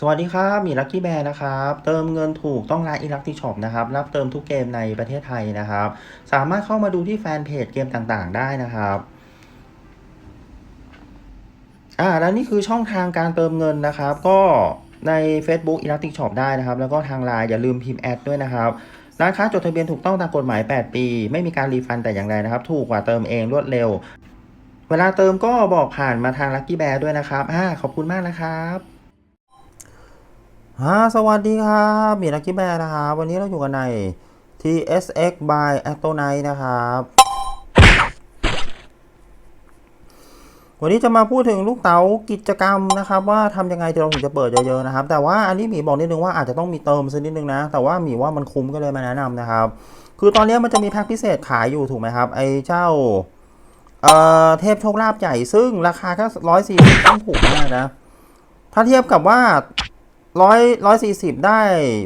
สวัสดีครับมีลัคกี้แบร์นะครับ เติมเงินถูกต้องร้านอีลักที่ช็อปนะครับ รับเติมทุกเกมในประเทศไทยนะครับ สามารถเข้ามาดูที่แฟนเพจเกมต่างๆ ได้นะครับอ่าแล้วนี่คือช่องทางการเติมเงินนะครับ ก็ใน Facebook e l a s t i c Shop ได้นะครับ แล้วก็ทางไลน์อย่าลืมพิมพ์แอดด้วยนะครับร้านค้าจดทะเบียนถูกต้องตามกฎหมาย 8 ปี ไม่มีการรีฟันแต่อย่างใดนะครับ ถูกกว่าเติมเองรวดเร็ว เวลาเติมก็บอกผ่านมาทางลัคกี้แบร์ด้วยนะครับอ่าขอบคุณมากนะครับ ฮ่าสวัสดีครับมีลักกี้แบร์นะครับ วันนี้เราอยู่กันใน TSX by a t o n i t e นะครับ วันนี้จะมาพูดถึงลูกเต๋ากิจกรรมนะครับ ว่าทำยังไงเราถึงจะเปิดเยอะๆนะครับ แต่ว่าอันนี้หมีบอกนิดนึงว่าอาจจะต้องมีเติมสักนิดนึงนะ แต่ว่าหมีว่ามันคุ้มก็เลยมาแนะนำนะครับ คือตอนนี้มันจะมีแพ็คพิเศษขายอยู่ถูกไหมครับ ไอ้เจ้าเอ่อเทพโชคลาภใหญ่ซึ่งราคาแค่ร้อยสี่สิบต้องถูกมากนะถ้าเทียบกับว่า ร้อยร้อยสี่สิบได้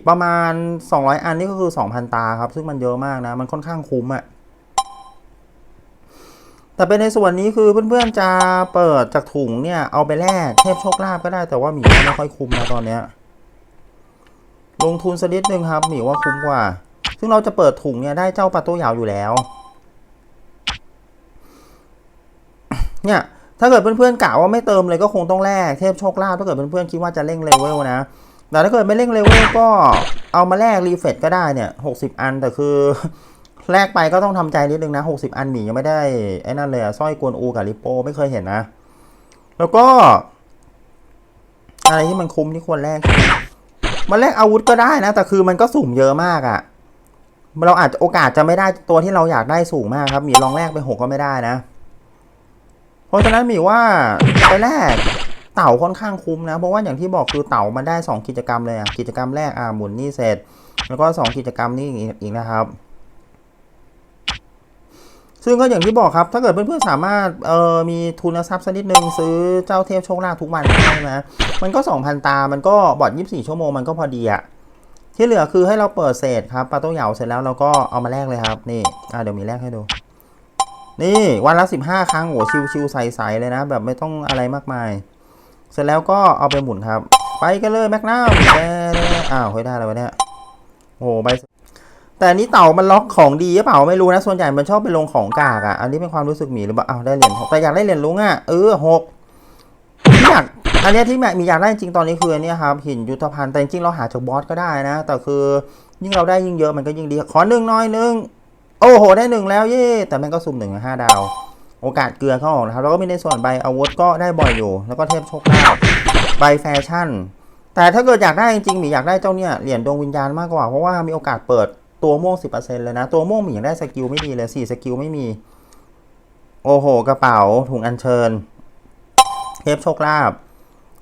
ประมาณสองร้อยอันนี่ก็คือสองพันตาครับ ซึ่งมันเยอะมากนะ มันค่อนข้างคุ้มอะแต่เป็นในส่วนนี้คือเพื่อนๆจะเปิดจากถุงเนี่ย เอาไปแลกเทพโชคลาภก็ได้แต่ว่าหมีว่าไม่ค่อยคุ้มนะตอนเนี้ยลงทุนสักนิดนึงครับหมีว่าคุ้มกว่า ซึ่งเราจะเปิดถุงเนี่ยได้เจ้าปลาตัวยาวอยู่แล้ว เนี่ย ถ้าเกิดเพื่อนๆกะว่าไม่เติมเลยก็คงต้องแลกเทพโชคลาภถ้าเกิดเพื่อนๆคิดว่าจะเร่งเลเวลนะแต่ถ้าเกิดไม่เร่งเลเวลก็เอามาแลกรีเฟรชก็ได้เนี่ยหกสิบอันแต่คือแลกไปก็ต้องทำใจนิดนึงนะหกสิบอันหมียังไม่ได้ไอ้นั่นเลยอะสร้อยกวนอูกับริโปไม่เคยเห็นนะ แล้วก็ อะไรที่มันคุ้มที่ควรแลกมาแลกอาวุธก็ได้นะ แต่คือมันก็สุ่มเยอะมากอะเราอาจจะโอกาสจะไม่ได้ตัวที่เราอยากได้สูงมากครับหมีลองแลกไปหกก็ไม่ได้นะ เพราะฉะนั้นหมีว่าไปแรกเต่าค่อนข้างคุ้มนะ เพราะว่าอย่างที่บอกคือเต่ามันได้ 2 กิจกรรมเลยอะกิจกรรมแรกอ่าหมุนนี่เสร็จ แล้วก็ 2 กิจกรรมนี้อีกอีกนะครับ ซึ่งก็อย่างที่บอกครับ ถ้าเกิดเพื่อนๆสามารถเอ่อมีทุนทรัพย์สักนิดนึงซื้อเจ้าเทพโชคลาภทุกวันได้นะมันก็ 2,000 ตา มันก็บอด24 ชั่วโมงมันก็พอดีอะที่เหลือคือให้เราเปิดเศษครับปลาโต้เหยาเสร็จแล้วเราก็เอามาแลกเลยครับนี่อ่าเดี๋ยวมีแลกให้ดู นี่วันละ 15 ครั้งโหชิวๆใสๆเลยนะ แบบไม่ต้องอะไรมากมาย เสร็จแล้วก็เอาไปหมุนครับ ไปกันเลยแมกนัมแน่ๆอ้าวเฮ้ยได้แล้ววะเนี่ยโอ้โหใบแต่นี้เต่ามันล็อกของดีหรือเปล่าไม่รู้นะส่วนใหญ่มันชอบไปลงของกากอะอันนี้เป็นความรู้สึกหมีหรือเปล่าอ้าวได้เหรียญแต่อยากได้เหรียญลุงอะเออหกอยากอันนี้ที่แม่มีอยากได้จริงตอนนี้คืออันเนี้ยครับหินยุทธภัณฑ์แต่จริงเราหาจากบอสก็ได้นะ แต่คือยิ่งเราได้ยิ่งเยอะมันก็ยิ่งดีขอหนึ่งน้อยหนึ่ง โอ้โห ได้หนึ่งแล้วเย่แต่แม่งก็สุ่มหนึ่งห้าดาว โอกาสเกลือเข้าออกนะครับ แล้วก็มีในส่วนใบอาวุธก็ได้บ่อยอยู่ แล้วก็เทพโชคลาภใบแฟชั่น แต่ถ้าเกิดอยากได้จริงๆหมีอยากได้เจ้าเนี่ยเหรียญดวงวิญญาณมากกว่า เพราะว่ามีโอกาสเปิดตัวม่วง10%เลยนะ ตัวม่วงหมียังได้สกิลไม่ดีเลย4สกิลไม่มี โอ้โห กระเป๋าถุงอัญเชิญ เทพโชคลาภ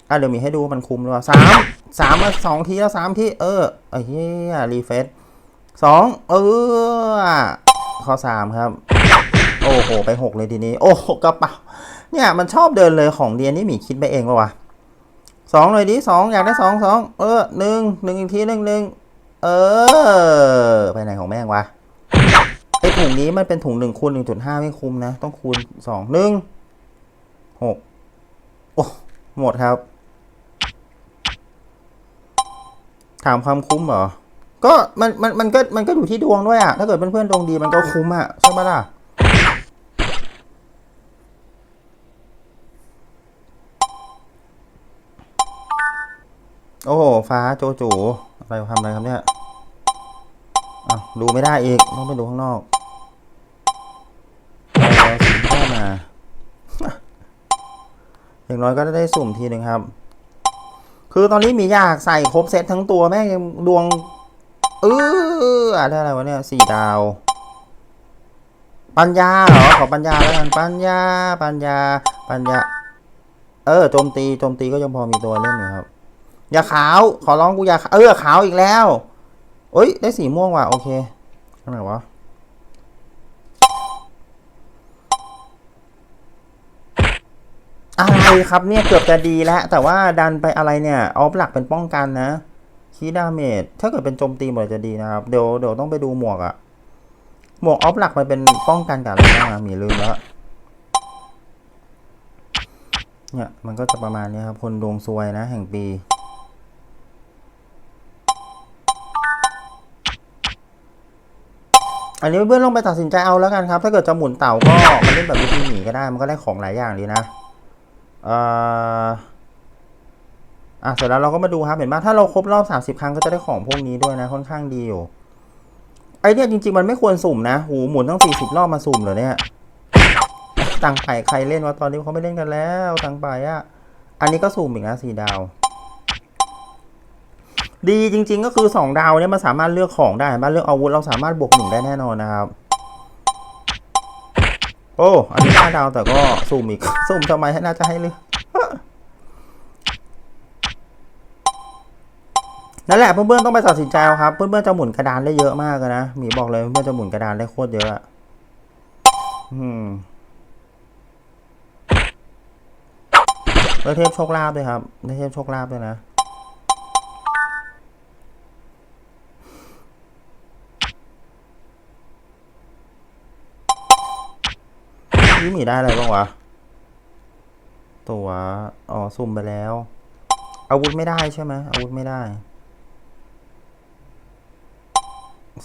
อะเดี๋ยวมีให้ดูมันคุมหรือเปล่าสามสามมาสองทีแล้วสามที่เออไอ้เหี้ยรีเฟซสองเออ ข้อสามครับ โอ้โห ไปหกเลยทีนี้ โอ้โหกระเป๋าเนี่ย มันชอบเดินเลยของเดียนนี่หมีคิดไปเองปะวะสองเลยดิสองอยากได้สองสองเออหนึ่งหนึ่งอีกทีหนึ่งหนึ่งเออ ไปไหนของแม่งวะไอถุงนี้มันเป็นถุงหนึ่งคูณหนึ่งจุดห้าไม่คุ้มนะ ต้องคูณสองหนึ่งหกโอ้หมดครับ ถามความคุ้มเหรอ ก็มันมันมันก็มันก็อยู่ที่ดวงด้วยอะถ้าเกิดเพื่อนๆดวงดีมันก็คุ้มอะใช่ปะล่ะโอ้โหฟ้าโจจูอะไรทำอะไรครับเนี่ยอะดูไม่ได้อีกต้องไปดูข้างนอกเอาสีเข้ามาอย่างน้อยก็ได้สุ่มทีหนึ่งครับ คือตอนนี้มีอยากใส่ครบเซตทั้งตัวแม่งดวง เออได้อะไรวะเนี่ยสี่ดาว ปัญญาเหรอขอปัญญาแล้วกันปัญญา ปัญญา ปัญญา เออโจมตีโจมตีก็ยังพอมีตัวเล่นอยู่ครับยาขาวขอร้องกูยาเออขาวอีกแล้วเอ้ยได้สีม่วงว่ะโอเคข้าไหนวะอะไรครับเนี่ยเกือบจะดีแล้วแต่ว่าดันไปอะไรเนี่ยออฟหลักเป็นป้องกันนะ คีดาเมจถ้าเกิดเป็นโจมตีหมดจะดีนะครับ เดี๋ยวเดี๋ยวต้องไปดูหมวกอะหมวกออฟหลักมันเป็นป้องกันกับอะไรนะมีลืมแล้ว เนี่ยมันก็จะประมาณนี้ครับ คนดวงซวยนะ แห่งปีอันนี้เพื่อนลองไปตัดสินใจเอาแล้วกันครับ ถ้าเกิดจะหมุนเต่าก็มันเล่นแบบวิธีหนีก็ได้ มันก็ได้ของหลายอย่างดีนะ เอ่อ อะเสร็จแล้วเราก็มาดูครับเห็นไหมถ้าเราครบรอบ 30 ครั้งก็จะได้ของพวกนี้ด้วยนะ ค่อนข้างดีอยู่ไอเนี่ยจริง ๆ มันไม่ควรสุ่มนะหูหมุนตั้ง 40 รอบมาสุ่มเหรอเนี่ยตังไปใครเล่นวะตอนนี้เขาไม่เล่นกันแล้วตังไปอะอันนี้ก็สุ่มอีกนะสี่ดาว ดีจริง ๆ ก็คือสองดาวเนี่ยมันสามารถเลือกของได้เห็นเลือกอาวุธเราสามารถบวกหนึ่งได้แน่นอนนะครับโอ้อันนี้ห้าดาวแต่ก็สุ่มอีกสุ่มทำไมให้น่าจะให้เลือก นั่นแหละเพื่อนๆต้องไปตัดสินใจเอาครับ เพื่อนๆจะหมุนกระดานได้เยอะมากนะหมีบอกเลยเพื่อนๆจะหมุนกระดานได้โคตรเยอะอะอืมได้เทพโชคลาภด้วยครับได้เทพโชคลาภด้วยนะนี่หมีได้อะไรบ้างวะ ตัว อ๋อ ซุ่มไปแล้ว อาวุธไม่ได้ใช่ไหมอาวุธไม่ได้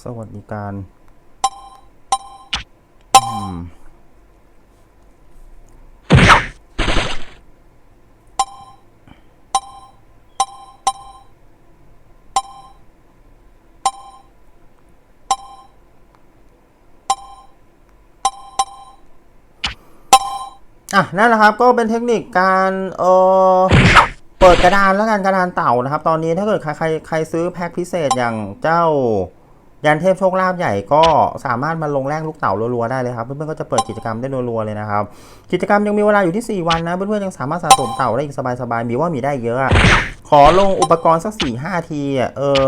สวัสดิการอะนั่นแหละครับก็เป็นเทคนิคการเออเปิดกระดานแล้วกันกระดานเต่านะครับ ตอนนี้ถ้าเกิดใครใครใครซื้อแพ็คพิเศษอย่างเจ้า ยันเทพโชคลาภใหญ่ก็สามารถมาลงแรงลูกเต่ารัวๆได้เลยครับ เพื่อนๆก็จะเปิดกิจกรรมได้รัวๆเลยนะครับ กิจกรรมยังมีเวลาอยู่ที่ 4 วันนะ เพื่อนๆยังสามารถสะสมเต่าได้อีกสบายๆ มีว่ามีได้เยอะ ขอลงอุปกรณ์สัก4 5ทีอะเออ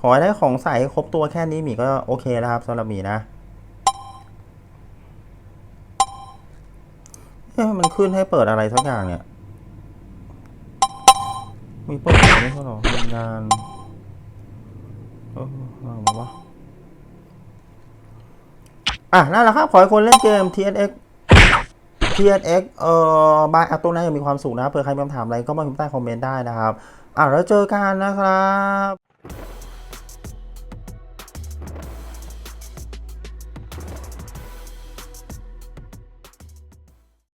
ขอได้ของใส่ให้ครบตัวแค่นี้มีก็โอเคแล้วครับสำหรับหมีนะเอ๊ะมันขึ้นให้เปิดอะไรสักอย่างเนี่ย มีเปิดอะไรไม่ใช่หรอมีงาน เอออะไรวะอะนั่นแหละครับ ขอให้คนเล่นเกม TSX TSX เอ่อบายอัตโตนะยังมีความสุขนะเผื่อใครมีคำถามอะไรก็มาพิมพ์ใต้คอมเมนต์ได้นะครับ อะแล้วเจอกันนะครับ